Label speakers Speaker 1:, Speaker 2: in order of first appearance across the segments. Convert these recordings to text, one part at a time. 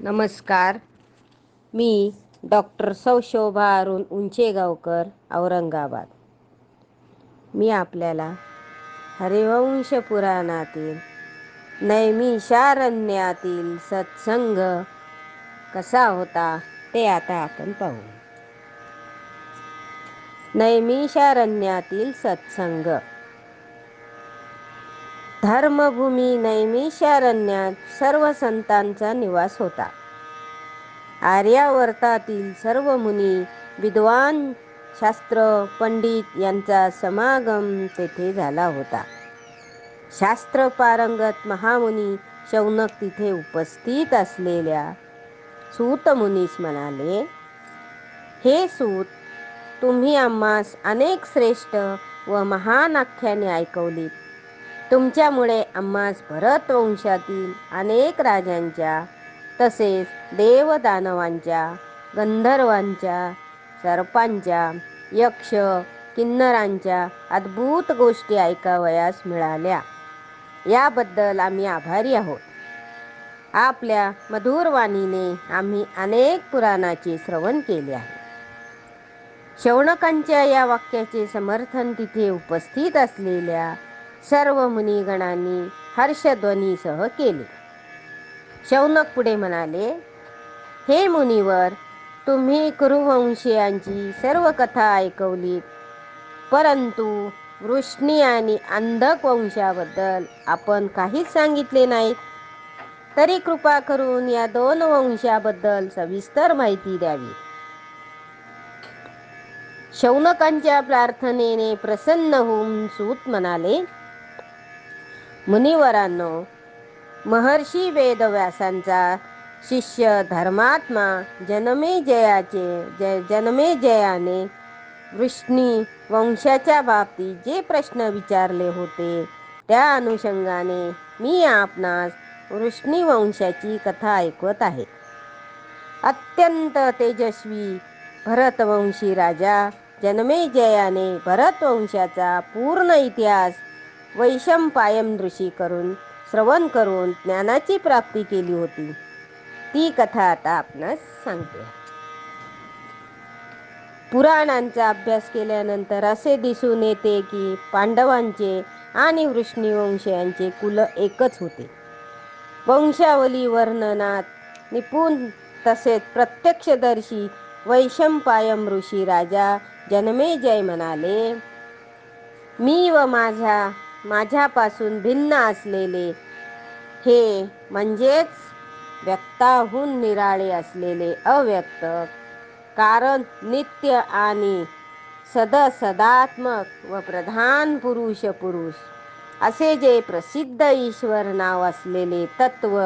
Speaker 1: नमस्कार. मी डॉक्टर सौशोभा अरुण उंचेगावकर औरंगाबाद. मी आपल्याला हरिवंश पुराणातील नैमिषारण्यातील सत्संग कसा होता ते आता आपण पाहू. नैमिषारण्यातील सत्संग. धर्मभूमी नैमिषारण्यात सर्व संतांचा निवास होता. आर्यावर्तातील सर्व मुनी विद्वान शास्त्र पंडित यांचा समागम तेथे झाला होता. शास्त्र पारंगत महामुनी शौनक तिथे उपस्थित असलेल्या सूत मुनीस म्हणाले हे सूत तुम्ही आम्हास अनेक श्रेष्ठ व महान आख्याने ऐकवलीत. तुमच्यामुळे आम्हास भरत वंशातील अनेक राजांच्या तसेच देवदानवांच्या गंधर्वांच्या सर्पांच्या यक्ष किन्नरांच्या अद्भुत गोष्टी ऐकावयास मिळाल्या. याबद्दल आम्ही आभारी आहोत. आपल्या मधुरवाणीने आम्ही अनेक पुराणाचे श्रवण केले आहे. शौनकांच्या या वाक्याचे समर्थन तिथे उपस्थित असलेल्या सर्व मुनिगणांनी हर्षध्वनीसह केले. शौनक पुढे म्हणाले हे मुनिवर तुम्ही कुरुवंशीयांची सर्व कथा ऐकवलीत परंतु वृष्णी आणि अंधक वंशाबद्दल आपण काहीच सांगितले नाहीत तरी कृपा करून या दोन वंशाबद्दल सविस्तर माहिती द्यावी. शौनकांच्या प्रार्थनेने प्रसन्न होऊन सूत म्हणाले मुनिवरांनो महर्षी वेदव्यासांचा शिष्य धर्मात्मा जनमे जयाचे जय जनमे जयाने वृष्णी वंशाच्या बाबतीत जे प्रश्न विचारले होते त्या अनुषंगाने मी आपणास वृष्णी वंशाची कथा ऐकवत आहे. अत्यंत तेजस्वी भरतवंशी राजा जनमेजयाने भरतवंशाचा पूर्ण इतिहास वैशंपायम ऋषी करून श्रवण करून ज्ञानाची प्राप्ती केली होती. ती कथा आता आपणास सांगते. पुराणांचा अभ्यास केल्यानंतर असे दिसून येते की पांडवांचे आणि वृष्णीवंशयांचे कुल एकच होते. वंशावली वर्णनात निपुण तसेच प्रत्यक्षदर्शी वैशंपायम ऋषी राजा जनमेजय म्हणाले मी व माझ्या माझ्यापासून भिन्न असलेले. हे म्हणजेच व्यक्ताहून निराळे असलेले अव्यक्त. कारण नित्य आणि सदसदात्मक व प्रधान पुरुष पुरुष असे जे प्रसिद्ध ईश्वर नाव असलेले तत्व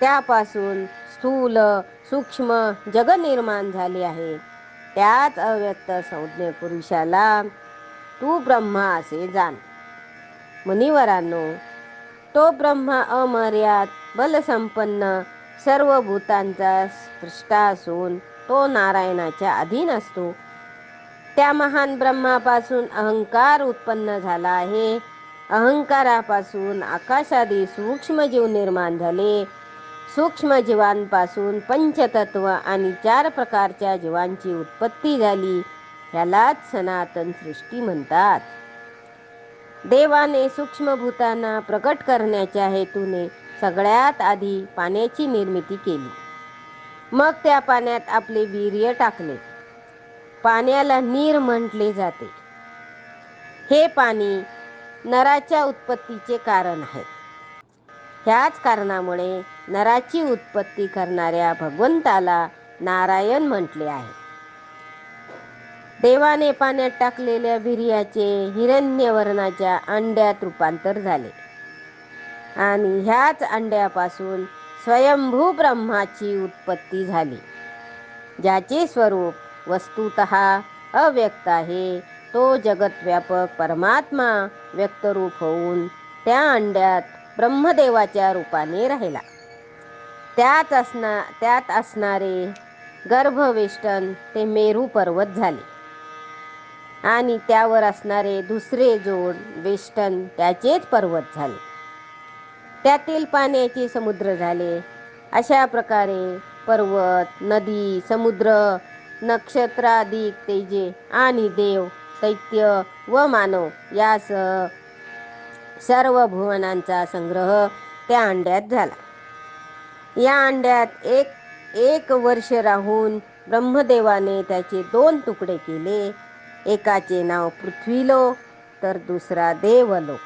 Speaker 1: त्यापासून स्थूल सूक्ष्म जग निर्माण झाले आहे. त्याच अव्यक्त संज्ञ पुरुषाला तू ब्रह्मा असे जाण. मुनिवरांनो तो ब्रह्मा अमर्याद बलसंपन्न सर्व भूतांचा सृष्टा असून तो नारायणाच्या अधीन असतो. त्या महान ब्रह्मापासून अहंकार उत्पन्न झाला आहे. अहंकारापासून आकाशादी सूक्ष्मजीव निर्माण झाले. सूक्ष्मजीवांपासून पंचतत्व आणि चार प्रकारच्या जीवांची उत्पत्ती झाली. ह्यालाच सनातन सृष्टी म्हणतात. देवाने सूक्ष्मभूतांना प्रकट करण्याच्या हेतूने सगळ्यात आधी पाण्याची निर्मिती केली. मग त्या पाण्यात आपले वीर्य टाकले. पाण्याला नीर म्हटले जाते. हे पाणी नराच्या उत्पत्तीचे कारण आहे. ह्याच कारणामुळे नराची उत्पत्ती करणाऱ्या भगवंताला नारायण म्हटले आहे. देवाने पाण्यात टाकलेल्या वीर्याचे हिरण्यवर्णाच्या अंड्यात रूपांतर झाले. आणि ह्याच अंड्यापासून स्वयंभू ब्रह्माची उत्पत्ती झाली. ज्याचे स्वरूप वस्तुत अव्यक्त आहे तो जगतव्यापक परमात्मा व्यक्तरूप होऊन त्या अंड्यात ब्रह्मदेवाच्या रूपाने राहिला. त्यात असना त्यात असणारे गर्भवेष्टन ते मेरू पर्वत झाले. आणि त्यावर असणारे दुसरे जोड वेष्टन त्याचेच पर्वत झाले. त्यातील पाण्याचे समुद्र झाले. अशा प्रकारे पर्वत नदी समुद्र नक्षत्राधिक तेजे आणि देव दैत्य व मानव यासह सर्व भुवनांचा संग्रह त्या अंड्यात झाला. या अंड्यात एक एक वर्ष राहून ब्रह्मदेवाने त्याचे दोन तुकडे केले. एकाचे नाव पृथ्वीलोक तर दुसरा देवलोक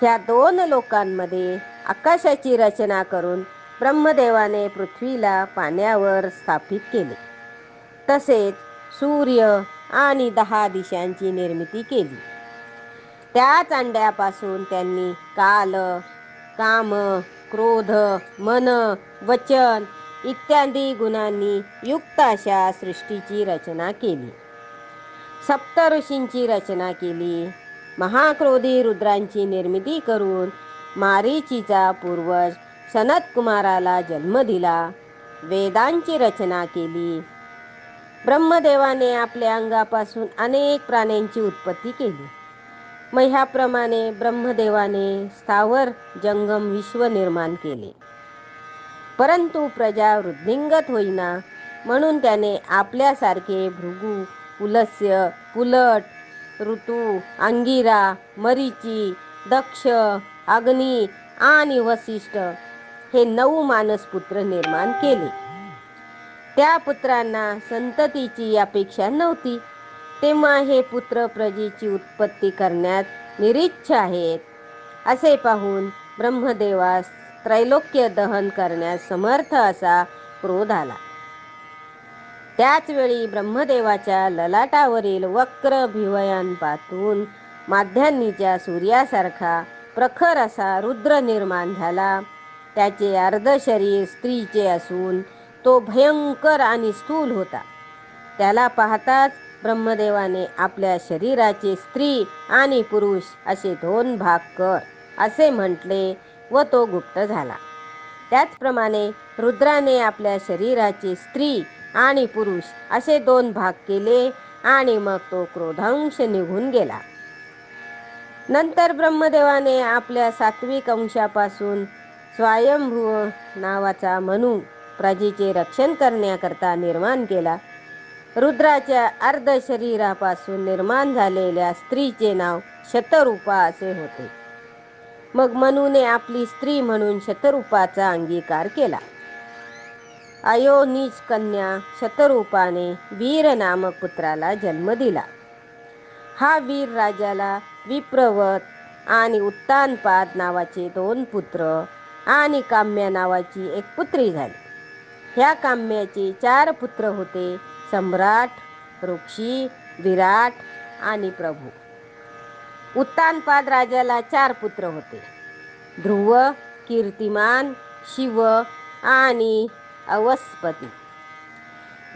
Speaker 1: ह्या दोन लोकांमध्ये आकाशाची रचना करून ब्रह्मदेवाने पृथ्वीला पाण्यावर स्थापित केले. तसेच सूर्य आणि दहा दिशांची निर्मिती केली. त्याच अंड्यापासून त्यांनी काल काम क्रोध मन वचन इत्यादी गुणांनी युक्त अशा सृष्टीची रचना केली. सप्त ऋषींची रचना केली. महाक्रोधी रुद्रांची निर्मिती करून मारीचीचा पूर्वज सनत कुमाराला जन्म दिला. वेदांची रचना केली. ब्रह्मदेवाने आपल्या अंगापासून अनेक प्राण्यांची उत्पत्ती केली. मग ह्याप्रमाणे ब्रह्मदेवाने स्थावर जंगम विश्व निर्माण केले. परंतु प्रजा वृद्धिंगत होईना म्हणून त्याने आपल्यासारखे भृगू पुलस्य पुलट ऋतू अंगिरा मरीची दक्ष अग्नी आणि वसिष्ठ हे नऊ मानसपुत्र निर्माण केले. त्या पुत्रांना संततीची अपेक्षा नव्हती. तेव्हा हे पुत्र प्रजेची उत्पत्ती करण्यात निरीच्छ आहेत असे पाहून ब्रह्मदेवास त्रैलोक्य दहन करण्यास समर्थ असा क्रोध आला. त्याचवेळी ब्रह्मदेवाच्या ललाटावरील वक्र भिवयांपातून माध्यान्नीच्या सूर्यासारखा प्रखर असा रुद्र निर्माण झाला. त्याचे अर्ध शरीर स्त्रीचे असून तो भयंकर आणि स्थूल होता. त्याला पाहताच ब्रह्मदेवाने आपल्या शरीराचे स्त्री आणि पुरुष असे दोन भाग कर असे म्हटले व तो गुप्त झाला. त्याचप्रमाणे रुद्राने आपल्या शरीराची स्त्री आणि पुरुष असे दोन भाग केले आणि मग तो क्रोधांश निघून गेला. नंतर ब्रह्मदेवाने आपल्या सात्विक अंशापासून स्वयंभू नावाचा मनू प्रजेचे रक्षण करण्याकरता निर्माण केला. रुद्राच्या अर्ध शरीरापासून निर्माण झालेल्या स्त्रीचे नाव शतरूपा असे होते. मग मनूने आपली स्त्री म्हणून शतरूपाचा अंगीकार केला. अयोनीच कन्या शतरूपाने वीर नामक पुत्राला जन्म दिला. हा वीर राजाला विप्रवत आणि उत्तानपाद नावाचे दोन पुत्र आणि काम्या नावाची एक पुत्री झाली. ह्या काम्याचे चार पुत्र होते सम्राट ऋक्षी विराट आणि प्रभू. उत्तानपाद राजाला चार पुत्र होते. ध्रुव कीर्तिमान शिव आणि अवस्पती.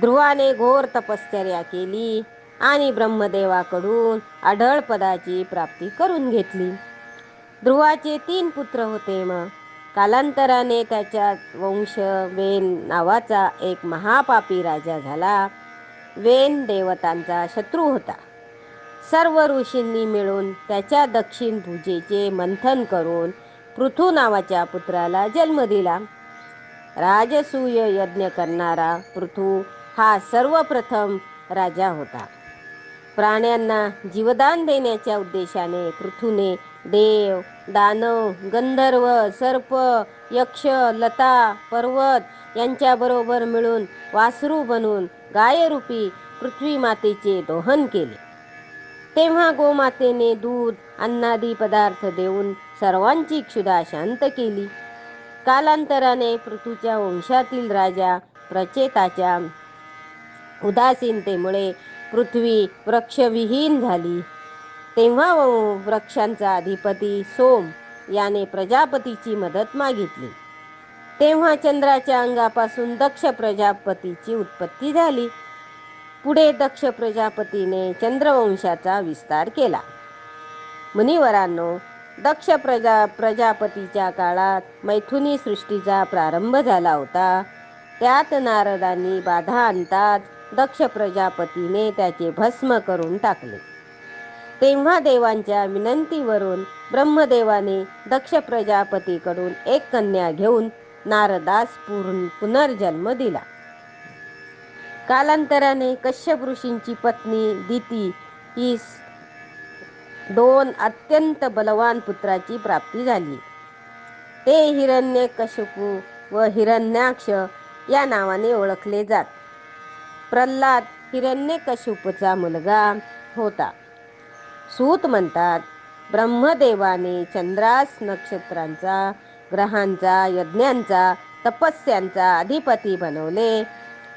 Speaker 1: ध्रुवाने घोर तपश्चर्या केली आणि ब्रह्मदेवाकडून आढळ पदाची प्राप्ती करून घेतली. ध्रुवाचे तीन पुत्र होते मग कालांतराने त्याच्या वंश वेन नावाचा एक महापापी राजा झाला. वेन देवतांचा शत्रू होता. सर्व ऋषींनी मिळून त्याच्या दक्षिण पूजेचे मंथन करून पृथू नावाच्या पुत्राला जन्म दिला. राजसूय यज्ञ करणारा पृथू हा सर्वप्रथम राजा होता. प्राण्यांना जीवदान देण्याच्या उद्देशाने पृथूने देव दानव गंधर्व सर्प यक्ष लता पर्वत यांच्याबरोबर मिळून वासरू बनून गायरूपी पृथ्वी मातेचे दोहन केले. तेव्हा गोमातेने दूध अन्नादी पदार्थ देऊन सर्वांची क्षुधा शांत केली. कालांतराने पृथूच्या वंशातील राजा प्रचेताच्या उदासीनतेमुळे पृथ्वी वृक्षविहीन झाली. तेव्हा वृक्षांचा अधिपती सोम याने प्रजापतीची मदत मागितली. तेव्हा चंद्राच्या अंगापासून दक्ष प्रजापतीची उत्पत्ती झाली. पुढे दक्ष प्रजापतीने चंद्रवंशाचा विस्तार केला. मुनिवरांनो दक्ष प्रजा प्रजापतीच्या काळात मैथुनी सृष्टीचा प्रारंभ झाला होता. त्यात नारदांनी बाधा आणतात दक्ष प्रजापतीने त्याचे भस्म करून टाकले. तेव्हा देवांच्या विनंतीवरून ब्रह्मदेवाने दक्ष प्रजापतीकडून एक कन्या घेऊन नारदास पूर्ण पुनर्जन्म दिला. कालांतराने कश्यप ऋषींची पत्नी दिती ही दोन अत्यंत बलवान पुत्राची प्राप्ती झाली. ते हिरण्य कशपू व हिरण्याक्ष या नावाने ओळखले जात. प्रल्हाद हिरण्यकशुपचा मुलगा होता. सूत म्हणतात ब्रह्मदेवाने चंद्रास नक्षत्रांचा ग्रहांचा यज्ञांचा तपस्यांचा अधिपती बनवले.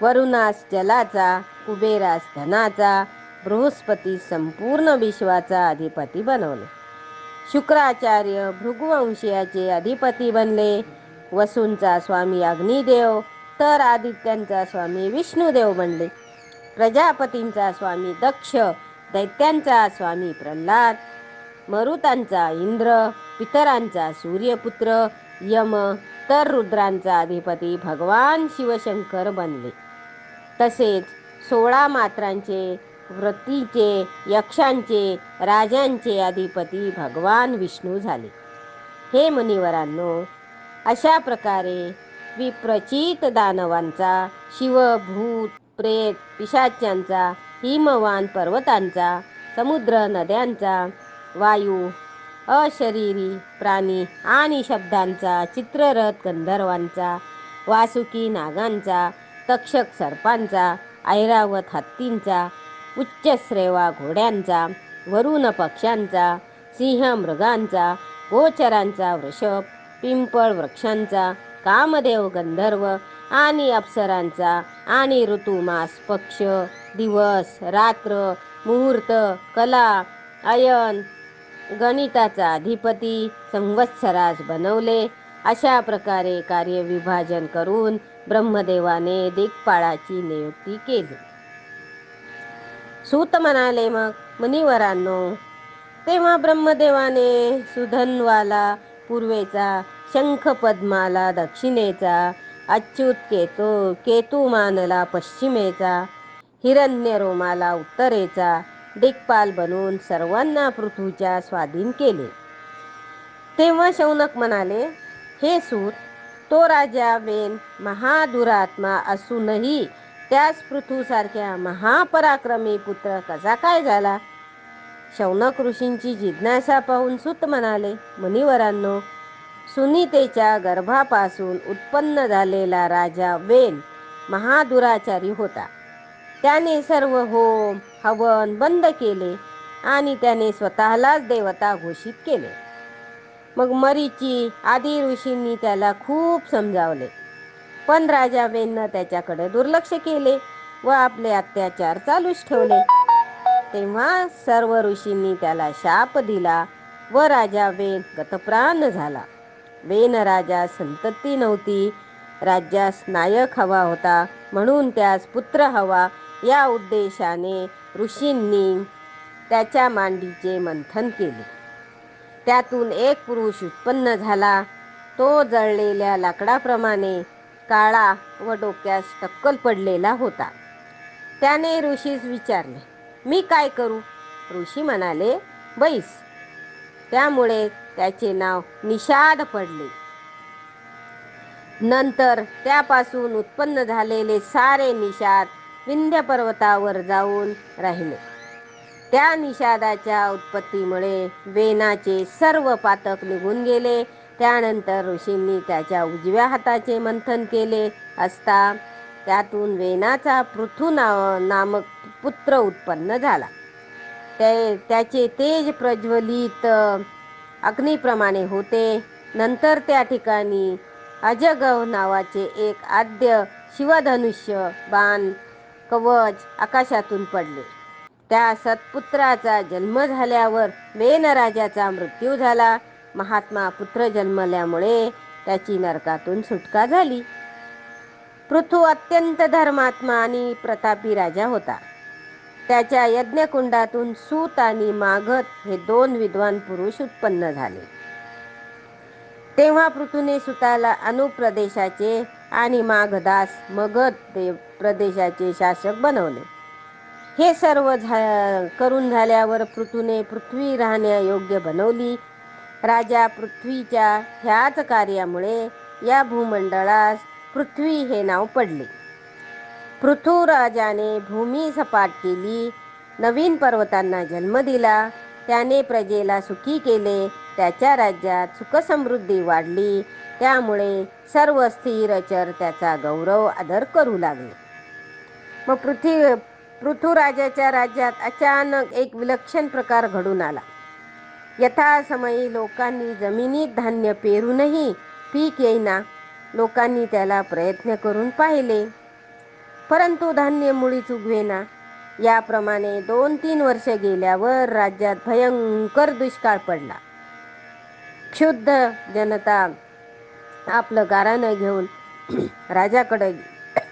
Speaker 1: वरुणास जलाचा कुबेरास धनाचा बृहस्पती संपूर्ण विश्वाचा अधिपती बनवले. शुक्राचार्य भृगुवंशीयाचे अधिपती बनले. वसूंचा स्वामी अग्निदेव तर आदित्यांचा स्वामी विष्णुदेव बनले. प्रजापतींचा स्वामी दक्ष दैत्यांचा स्वामी प्रल्हाद मरुतांचा इंद्र पितरांचा सूर्यपुत्र यम तर रुद्रांचा अधिपती भगवान शिवशंकर बनले. तसेच सोळा मात्रांचे व्रतीचे यक्षांचे राजांचे अधिपती भगवान विष्णू झाले. हे मुनिवरांनो अशा प्रकारे विप्रचित दानवांचा शिवभूत प्रेत पिशाच्यांचा हिमवान पर्वतांचा समुद्र नद्यांचा वायू अशरीरी प्राणी आणि शब्दांचा चित्ररथ गंधर्वांचा वासुकी नागांचा तक्षक सर्पांचा ऐरावत हत्तींचा उच्चश्रेवा घोड्यांचा वरुण पक्ष्यांचा सिंह मृगांचा गोचरांचा वृषभ पिंपळ वृक्षांचा कामदेव गंधर्व आणि अप्सरांचा आणि ऋतुमास पक्ष दिवस रात्र मुहूर्त कला अयन गणिताचा अधिपती संवत्सरास बनवले. अशा प्रकारे कार्यविभाजन करून ब्रह्मदेवाने दिग्पाळाची नियुक्ती केली. सूत म्हणाले मग मुनिवरांनो तेव्हा ब्रह्मदेवाने सुधनवाला पूर्वेचा शंख पद्माला दक्षिणेचा अच्युत केतू केतू मानला पश्चिमेचा हिरण्य रोमाला उत्तरेचा दिग्पाल बनून सर्वांना पृथ्वीच्या स्वाधीन केले. तेव्हा शौनक म्हणाले हे सूत तो राजा वेन महादुरात्मा असूनही त्याच पृथूसारख्या महापराक्रमी पुत्र कसा काय झाला? शौनक ऋषींची जिज्ञासा पाहून सुत म्हणाले मुनिवरांनो सुनीतेच्या गर्भापासून उत्पन्न झालेला राजा वेल महादुराचारी होता. त्याने सर्व होम हवन बंद केले आणि त्याने स्वतःलाच देवता घोषित केले. मग मरीची आदी ऋषींनी त्याला खूप समजावले. पण राजा वेननं त्याच्याकडे दुर्लक्ष केले व आपले अत्याचार चालूच ठेवले. तेव्हा सर्व ऋषींनी त्याला शाप दिला व राजा वेन गतप्राण झाला. वेन राजा संतती नव्हती राज्यास नायक हवा होता म्हणून त्यास पुत्र हवा. या उद्देशाने ऋषींनी त्याच्या मांडीचे मंथन केले. त्यातून एक पुरुष उत्पन्न झाला. तो जळलेल्या लाकडाप्रमाणे काळा व डोक्यास टक्कल पडलेला होता. त्याने ऋषीस विचारले मी काय करू? ऋषी म्हणाले बैस. त्यामुळे त्याचे नाव निषाद पडले. नंतर त्यापासून उत्पन्न झालेले सारे निषाद विंध्य पर्वतावर जाऊन राहिले. त्या निषादाच्या उत्पत्तीमुळे वेनाचे सर्व पातक निघून गेले त्यानंतर ऋषींनी त्याच्या उजव्या हाताचे मंथन केले असता त्यातून वेनाचा पृथू नाव नामक पुत्र उत्पन्न झाला. ते त्याचे तेज प्रज्वलित अग्निप्रमाणे होते. नंतर त्या ठिकाणी अजगव नावाचे एक आद्य शिवधनुष्य बाण कवच आकाशातून पडले. त्या सत्पुत्राचा जन्म झाल्यावर वेनराजाचा मृत्यू झाला. महात्मा पुत्र जन्मल्यामुळे त्याची नरकातून सुटका झाली. पृथू अत्यंत धर्मात्मा आणि प्रतापी राजा होता. त्याच्या यज्ञकुंडातून सूत आणि मागध हे दोन विद्वान पुरुष उत्पन्न झाले. तेव्हा पृथूने सुताला अनुप्रदेशाचे आणि माघदास मगध प्रदेशाचे शासक बनवले. हे सर्व झा करून झाल्यावर पृथूने पृथ्वी राहण्यायोग्य बनवली. राजा पृथ्वीच्या ह्याच कार्यामुळे या भूमंडळास पृथ्वी हे नाव पडले. पृथ्वीराजाने भूमी सपाट केली नवीन पर्वतांना जन्म दिला त्याने प्रजेला सुखी केले त्याच्या राज्यात सुखसमृद्धी वाढली त्यामुळे सर्व स्थिरचर त्याचा गौरव आदर करू लागले. मग पृथ्वी पृथ्वीराजाच्या राज्यात अचानक एक विलक्षण प्रकार घडून आला. यथासमयी लोकांनी जमिनीत धान्य पेरूनही पीक येईना. लोकांनी त्याला प्रयत्न करून पाहिले. परंतु धान्य मुळीच उगवेना. याप्रमाणे दोन तीन वर्ष गेल्यावर राज्यात भयंकर दुष्काळ पडला. क्षुद्ध जनता आपलं गारानं घेऊन राजाकडे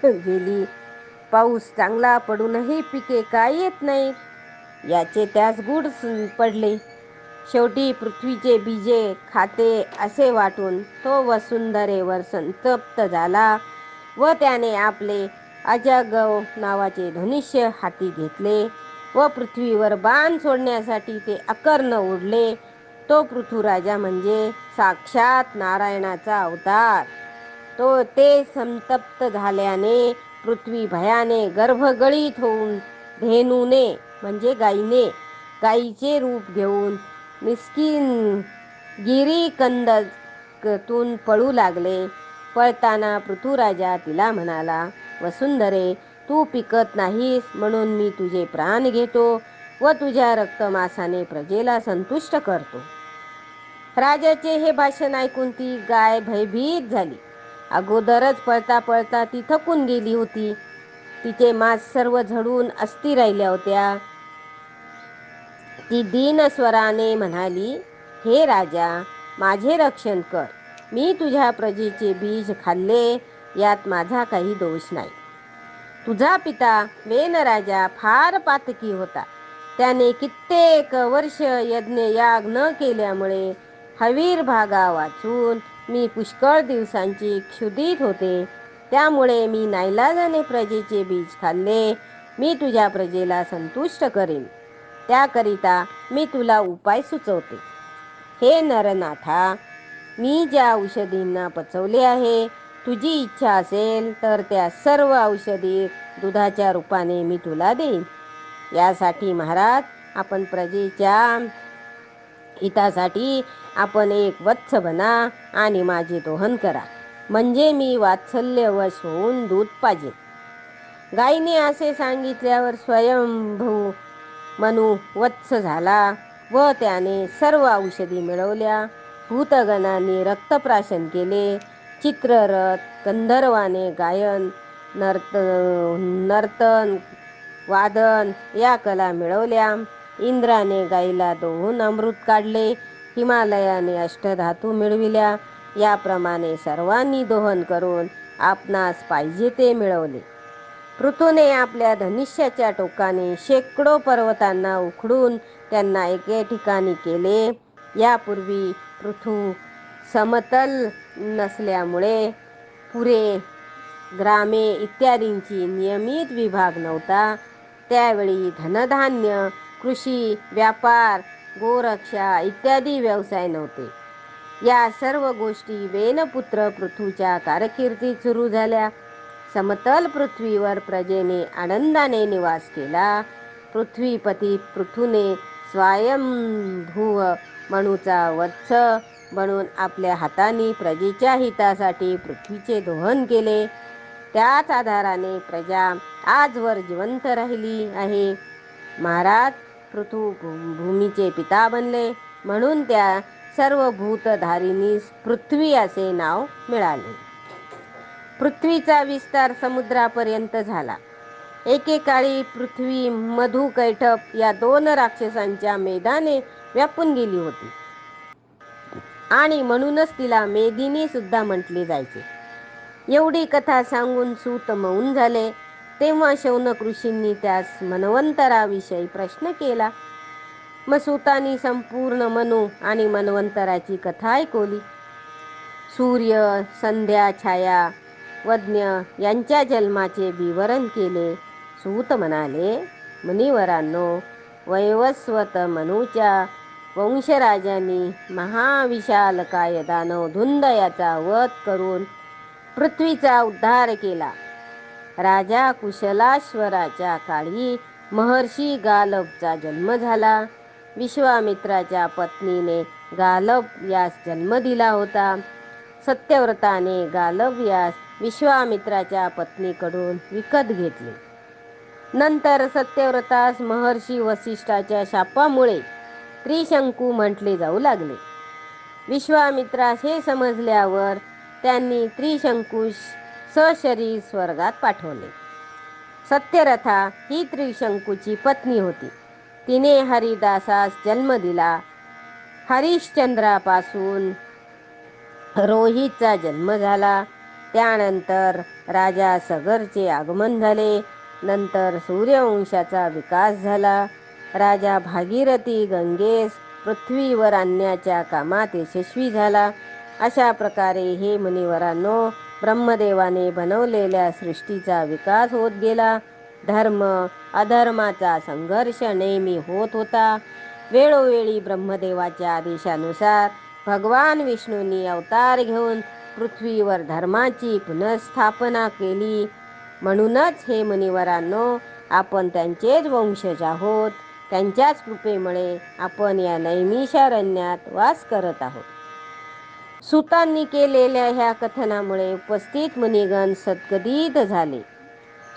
Speaker 1: गेली. पाऊस चांगला पडूनही पिके काय येत नाही याचे त्यास गुड पडले. शेवटी पृथ्वीचे बीजे खाते असे वाटून तो वसुंधरेवर संतप्त झाला व त्याने आपले अजागव नावाचे धनुष्य हाती घेतले व पृथ्वीवर बाण सोडण्यासाठी ते अकर्ण उडले. तो पृथ्वीराजा म्हणजे साक्षात नारायणाचा अवतार. तो ते संतप्त झाल्याने पृथ्वी भयाने गर्भगळीत होऊन धेनूने म्हणजे गाईने गाईचे रूप घेऊन निस्किन गिरीकंदतून पळू लागले. पळताना पृथ्वीराजा तिला म्हणाला वसुंधरे तू पिकत नाहीस म्हणून मी तुझे प्राण घेतो व तुझ्या रक्तमासाने प्रजेला संतुष्ट करतो. राजाचे हे भाषण ऐकून ती गाय भयभीत झाली. अगोदरच पळता पळता ती थकून गेली होती. तिचे मास सर्व झडून अस्थि राहिल्या होत्या. ती दीनस्वराने म्हणाली हे राजा माझे रक्षण कर. मी तुझ्या प्रजेचे बीज खाल्ले यात माझा काही दोष नाही. तुझा पिता वेन राजा फार पातकी होता. त्याने कित्येक वर्ष यज्ञ याग न केल्यामुळे हवीर भागा वाचून मी पुष्कळ दिवसांची क्षुदित होते. त्यामुळे मी नाईलाजाने प्रजेचे बीज खाल्ले. मी तुझ्या प्रजेला संतुष्ट करेन. त्याकरिता मी तुला उपाय सुचवते. हे नरनाथा मी ज्या औषधींना पचवले आहे तुझी इच्छा असेल तर त्या सर्व औषधी दुधाच्या रूपाने मी तुला देईन. यासाठी महाराज आपण प्रजेच्या हितासाठी आपण एक वत्स बना आणि माझे दोहन करा. म्हणजे मी वात्सल्यवश होऊन दूध पाहिजे गायीने असे सांगितल्यावर स्वयंभू मनू वत्स झाला व त्याने सर्व औषधी मिळवल्या. भूतगणाने रक्तप्राशन केले. चित्ररथ गंधर्वाने गायन नर्त नर्तन वादन या कला मिळवल्या. इंद्राने गाईला दोहून अमृत काढले. हिमालयाने अष्टधातू मिळविल्या. याप्रमाणे सर्वांनी दोहन करून आपणास पाहिजे ते मिळवले. पृथूने आपल्या धनुष्याच्या टोकाने शेकडो पर्वतांना उखडून त्यांना एके ठिकाणी केले. यापूर्वी पृथू समतल नसल्यामुळे पुरे ग्रामे इत्यादींची नियमित विभाग नव्हता. त्यावेळी धनधान्य कृषी व्यापार गोरक्षा इत्यादी व्यवसाय नव्हते. या सर्व गोष्टी वेनपुत्र पृथूच्या कारकिर्दीत सुरू झाल्या. समतल पृथ्वीवर प्रजेने आनंदाने निवास केला. पृथ्वीपती पृथूने स्वयंभूव मणूचा वत्स बनून आपल्या हाताने प्रजेच्या हितासाठी पृथ्वीचे दोहन केले. त्याच आधाराने प्रजा आजवर जिवंत राहिली आहे. महाराज पृथू भूमीचे पिता बनले म्हणून त्या सर्व भूतधारिणीस पृथ्वी असे नाव मिळाले. पृथ्वीचा विस्तार समुद्रापर्यंत झाला. एकेकाळी पृथ्वी मधु कैठप या दोन राक्षसांच्या मेधाने व्यापून गेली होती. आणि म्हणूनच तिला मेदिनी सुद्धा म्हटले जायचे. एवढी कथा सांगून सूत मौन झाले. तेव्हा शौनक ऋषींनी त्यास मनवंतराविषयी प्रश्न केला. मग सूतानी संपूर्ण मनू आणि मनवंतराची कथा ऐकवली. सूर्य संध्या छाया वज्ञ यांच्या जन्माचे विवरण केले. सूत म्हणाले मुनिवरांनो वैवस्वत मनूच्या वंशराजांनी महाविशालकाय दानव धुंद याचा वध करून पृथ्वीचा उद्धार केला. राजा कुशलाश्वराच्या काळी महर्षी गालबचा जन्म झाला. विश्वामित्राच्या पत्नीने गालब यास जन्म दिला होता. सत्यव्रताने गालब यास विश्वामित्राच्या पत्नीकडून विकत घेतले. नंतर सत्यव्रतास महर्षी वसिष्ठाच्या शापामुळे त्रिशंकू म्हटले जाऊ लागले. विश्वामित्रास हे समजल्यावर त्यांनी त्रिशंकूश सशरीर स्वर्गात पाठवले. सत्यरथा ही त्रिशंकूची पत्नी होती. तिने हरिदासास जन्म दिला. हरिश्चंद्रापासून रोहितचा जन्म झाला. त्यानंतर राजा सगरचे आगमन झाले. नंतर सूर्यवंशाचा विकास झाला. राजा भागीरथी गंगेस पृथ्वीवर आणण्याच्या कामात यशस्वी झाला. अशा प्रकारे हे मुनिवरांनो ब्रह्मदेवाने बनवलेल्या सृष्टीचा विकास होत गेला. धर्म अधर्माचा संघर्ष नेहमी होत होता. वेळोवेळी ब्रह्मदेवाच्या आदेशानुसार भगवान विष्णूंनी अवतार घेऊन पृथ्वीवर धर्माची पुनर्स्थापना केली. म्हणूनच हे मुनिवरांनो आपण त्यांचेच वंशज आहोत. त्यांच्याच कृपेमुळे आपण या नैमिषारण्यात वास करत आहोत. सुतांनी केलेल्या ह्या कथनामुळे उपस्थित मुनिगण सद्गदित झाले.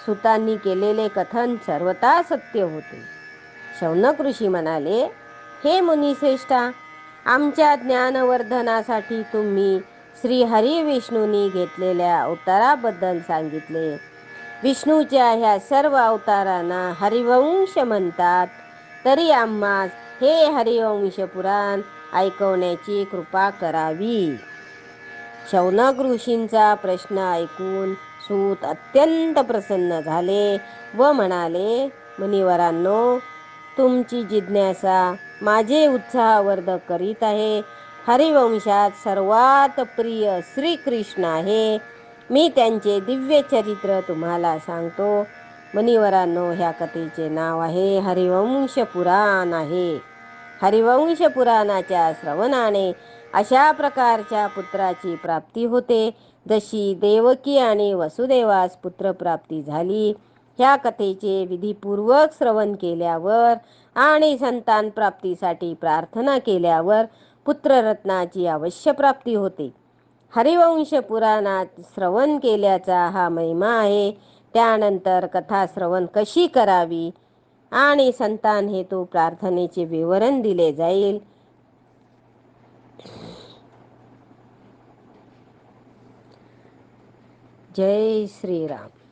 Speaker 1: सुतांनी केलेले कथन सर्वता सत्य होते. शौनक ऋषी म्हणाले हे मुनिश्रेष्ठा आमच्या ज्ञानवर्धनासाठी तुम्ही श्री हरी विष्णूंनी घेतलेल्या अवताराबद्दल सांगितले. विष्णूच्या ह्या सर्व अवतारांना हरिवंश म्हणतात. तरी आम्हास हे हरिवंश पुराण ऐकवण्याची कृपा करावी. शौनक ऋषींचा प्रश्न ऐकून सूत अत्यंत प्रसन्न झाले व म्हणाले मुनिवरांनो तुमची जिज्ञासा माझे उत्साहवर्धक करीत आहे. हरिवंशात सर्वात प्रिय श्रीकृष्ण आहे. मी त्यांचे दिव्य चरित्र तुम्हाला सांगतो. मुनिवरांनो ह्या कथेचे नाव आहे हरिवंश पुराण आहे. हरिवंश पुराणाच्या श्रवणाने अशा प्रकारच्या पुत्राची प्राप्ती होते. जशी देवकी आणि वसुदेवास पुत्रप्राप्ती झाली ह्या कथेचे विधीपूर्वक श्रवण केल्यावर आणि संतान प्राप्तीसाठी प्रार्थना केल्यावर पुत्ररत्नाची अवश्य प्राप्ती होते. हरिवंश पुराणात श्रवण केल्याचा हा महिमा आहे. त्यानंतर कथा श्रवण कशी करावी आणि संतान हेतू प्रार्थनेचे विवरण दिले जाईल. जय श्रीराम.